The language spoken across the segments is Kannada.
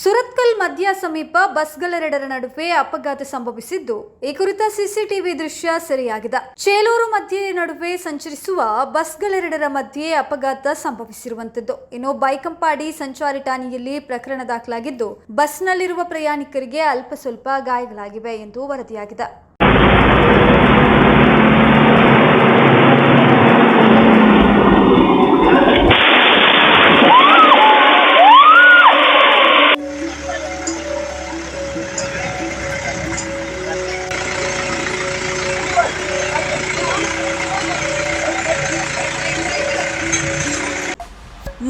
ಸುರತ್ಕಲ್ ಮಧ್ಯ ಸಮೀಪ ಬಸ್ಗಳೆರಡರ ನಡುವೆ ಅಪಘಾತ ಸಂಭವಿಸಿದ್ದು, ಈ ಕುರಿತ ಸಿಸಿಟಿವಿ ದೃಶ್ಯ ಸೆರೆಯಾಗಿದೆ. ಚೇಲೂರು ಮಧ್ಯೆ ನಡುವೆ ಸಂಚರಿಸುವ ಬಸ್ಗಳೆರಡರ ಮಧ್ಯೆ ಅಪಘಾತ ಸಂಭವಿಸಿರುವಂತದ್ದು. ಇನ್ನು ಬೈಕಂಪಾಡಿ ಸಂಚಾರಿ ಠಾಣೆಯಲ್ಲಿ ಪ್ರಕರಣ ದಾಖಲಾಗಿದ್ದು, ಬಸ್ನಲ್ಲಿರುವ ಪ್ರಯಾಣಿಕರಿಗೆ ಅಲ್ಪ ಸ್ವಲ್ಪ ಗಾಯಗಳಾಗಿವೆ ಎಂದು ವರದಿಯಾಗಿದೆ.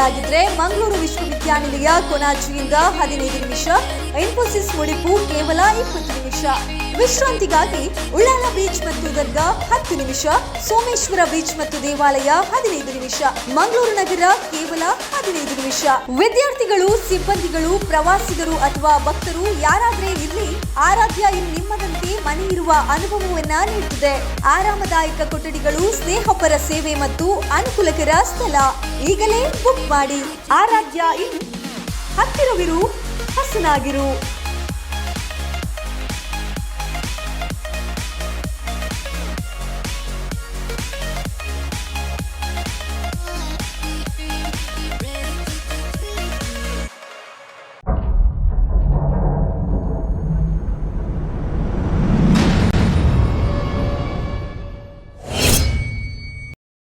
ಉದ್ಯೋಗಿಗಳಾಗಿದ್ರೆ ಮಂಗಳೂರು ವಿಶ್ವವಿದ್ಯಾನಿಲಯ ಕೊನಾಜಿಯಿಂದ ಹದಿನೈದು ನಿಮಿಷ, ಇನ್ಫೋಸಿಸ್ ಮುಡಿಪು ಕೇವಲ ಇಪ್ಪತ್ತು ನಿಮಿಷ. ವಿಶ್ರಾಂತಿಗಾಗಿ ಉಳ್ಳಾಲ ಬೀಚ್ ಮತ್ತು ದರ್ಗಾ ಹತ್ತು ನಿಮಿಷ, ಸೋಮೇಶ್ವರ ಬೀಚ್ ಮತ್ತು ದೇವಾಲಯ ಹದಿನೈದು ನಿಮಿಷ. ಮಂಗಳೂರು ನಗರ ಕೇವಲ ಹದಿನೈದು ನಿಮಿಷ ವಿದ್ಯಾರ್ಥಿಗಳು, ಸಿಬ್ಬಂದಿಗಳು, ಪ್ರವಾಸಿಗರು ಅಥವಾ ಭಕ್ತರು ಯಾರಾದ್ರೆ ಇಲ್ಲಿ ಆರಾಧ್ಯ ಇಲ್ಲಿ ನಿಮ್ಮದಂತೆ ಮನೆ ಇರುವ ಅನುಭವವನ್ನ ನೀಡುತ್ತದೆ ಆರಾಮದಾಯಕ ಕೊಠಡಿಗಳು, ಸ್ನೇಹಪರ ಸೇವೆ ಮತ್ತು ಅನುಕೂಲಕರ ಸ್ಥಳ. ಈಗಲೇ ಬುಕ್ ಮಾಡಿ. ಆರಾಧ್ಯ ಇನ್ ಹತ್ತಿರವಿರು, ಹಸನಾಗಿರು.